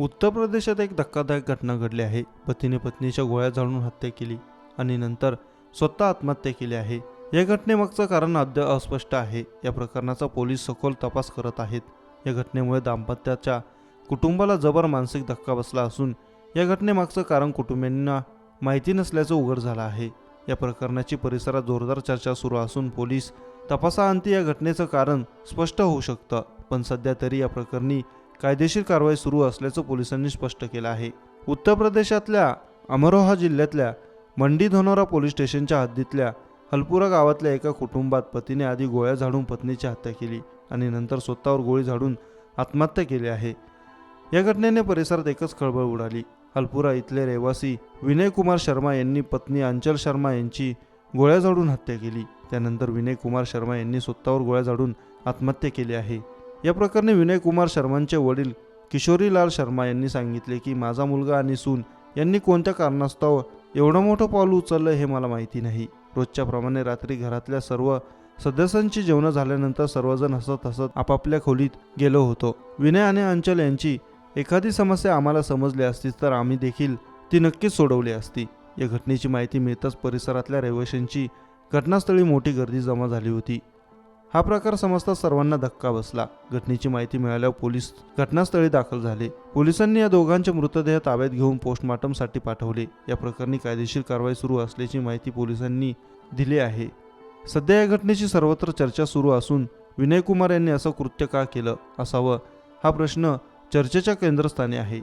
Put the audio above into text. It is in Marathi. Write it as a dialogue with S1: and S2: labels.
S1: उत्तर प्रदेशात एक धक्कादायक घटना घडली आहे. पतीने पत्नीच्या गोळ्या जाळून हत्या केली आणि नंतर स्वतः आत्महत्या केली आहे. या घटनेमागचं कारण अद्याप अस्पष्ट आहे. या प्रकरणाचा पोलीस सखोल तपास करत आहेत. या घटनेमुळे दाम्पत्याच्या कुटुंबाला जबर मानसिक धक्का बसला असून या घटनेमागचं कारण कुटुंबियांना माहिती नसल्याचं उघड झालं आहे. या प्रकरणाची परिसरात जोरदार चर्चा सुरू असून पोलीस तपासाअंती या घटनेचं कारण स्पष्ट होऊ शकतं. पण सध्या तरी या प्रकरणी कायदेशीर कारवाई सुरू असल्याचं पोलिसांनी स्पष्ट केलं आहे. उत्तर प्रदेशातल्या अमरोहा जिल्ह्यातल्या मंडी धनोरा पोलीस स्टेशनच्या हद्दीतल्या हलपुरा गावातल्या एका कुटुंबात पतीने आधी गोळ्या झाडून पत्नीची हत्या केली आणि नंतर स्वतःवर गोळी झाडून आत्महत्या केली आहे. या घटनेने परिसरात एकच खळबळ उडाली. हलपुरा इथले रहिवासी विनय कुमार शर्मा यांनी पत्नी अंचल शर्मा यांची गोळ्या झाडून हत्या केली. त्यानंतर विनय कुमार शर्मा यांनी स्वतःवर गोळ्या झाडून आत्महत्या केली आहे. या प्रकरणी विनय कुमार शर्मांचे वडील किशोरीलाल शर्मा यांनी सांगितले की माझा मुलगा आणि सून यांनी कोणत्या कारणास्तव एवढं मोठं पाऊल उचललं हे मला माहिती नाही. रोजच्या प्रमाणे रात्री घरातल्या सर्व सदस्यांची जेवणं झाल्यानंतर सर्वजण हसत हसत आपापल्या खोलीत गेलो होतो. विनय आणि अंचल यांची एखादी समस्या आम्हाला समजली असती तर आम्ही देखील ती नक्कीच सोडवली असती. या घटनेची माहिती मिळताच परिसरातल्या रहिवाशांची घटनास्थळी मोठी गर्दी जमा झाली होती. हा प्रकार समजता सर्वांना धक्का बसला. घटनेची माहिती मिळाल्यावर पोलीस घटनास्थळी दाखल झाले. पोलिसांनी या दोघांचे मृतदेह ताब्यात घेऊन पोस्टमॉर्टमसाठी पाठवले. या प्रकरणी कायदेशीर कारवाई सुरू असल्याची माहिती पोलिसांनी दिली आहे. सध्या या घटनेची सर्वत्र चर्चा सुरू असून विनय कुमार यांनी असं कृत्य का केलं असावं हा प्रश्न चर्चेच्या केंद्रस्थानी आहे.